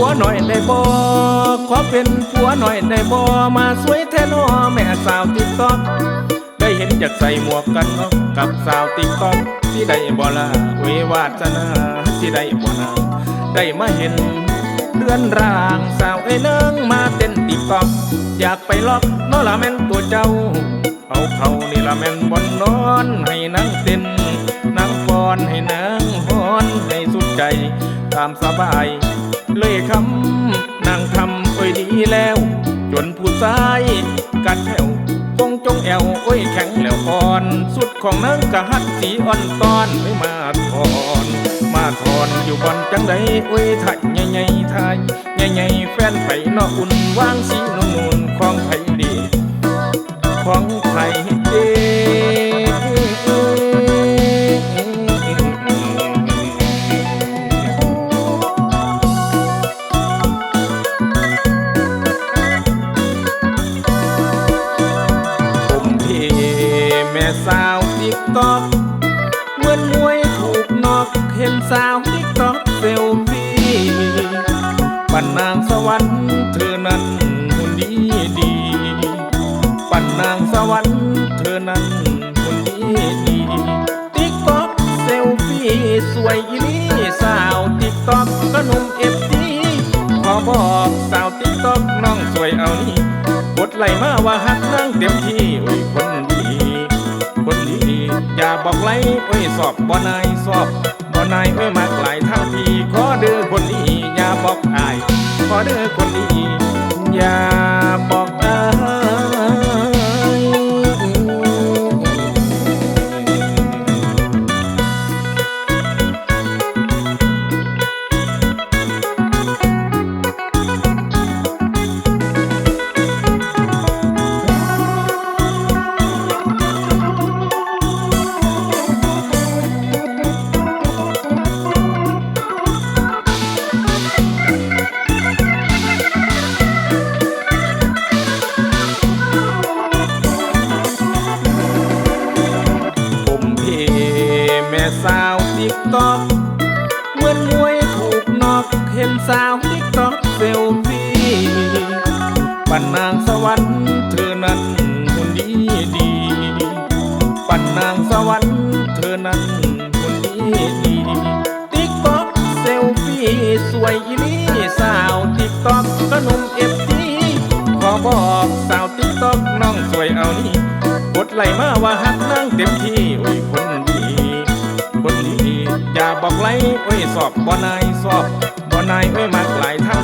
ผัวหน่อยในบ่ขอเป็นผัวหน่อยได้บ่มาสวยแท้นอแม่สาวติ๊กต๊อกได้เห็นจากใส่หมวกกันน็อกกับสาวติ๊กต๊อกที่ได้บ่ล่ะเววาสนาที่ได้บ่นาได้มาเห็นเรือนร่างสาวไอ้เนิงมาเต้นติ๊กต๊อกอยากไปล็อกนอละแม่นตัวเจ้า เอาเขานี่ละแม่นบนนอนให้นางเต้นนางฟอนให้นางฮอนให้สุดใจตามสบาย เลยคำนางทำโอ้ยดีแล้ว จนผู้ชายกัดแถวคงจงแอวโอ้ยแข็งแล้วอ่อน สุดของนางกะฮัดสีอ่อนตอนไม่มาทอน มาทอนอยู่บอนจังไดโอ้ยไทยใหญ่ๆไทยใหญ่ๆแฟนไปนออุ่นวางสี สาวติ๊กตอกเซลฟี่ปันนางสวรรค์เธอนั้นหุ่นดีดี ปั่นนางสวรรค์เธอนั้นคนดีดีติ๊กต็อกเซลฟี่สวยอีนี่สาวติ๊กต็อกก็หนุ่มเอฟซีขอบอกสาวติ๊กต็อกน้องสวยเอานี่กดไหลมาว่าฮักนั่งเต็มที่โอ้ยคนดีคนดีอย่าบอกไล่โอ้ยสอบบ่นายสอบ นายโอ้ยมากหลายทางทีขอเด้อคนนี้อย่าบอกอายขอเด้อคนนี้อย่าบอกอาย สาวติ๊กตอกเหมือนมวยถูกนอกเห็นสาวติ๊กตอกเซลฟี่ปันนางสวรรค์เธอนั้นหุ่นดีดีปันนางสวรรค์เธอนั้นหุ่นดีดีติ๊กตอกเซลฟี่สวยอีนี่สาวติ๊กตอกก็นุ่มเอฟซีขอบอกสาวติ๊กตอกน้องสวยเอานี่กดไล่มาว่าฮักนั่งเต็มที่โอ้ยคน บอกไล่โอ้ยสอบบ่นายสอบบ่นายโอ้ยมากหลายทา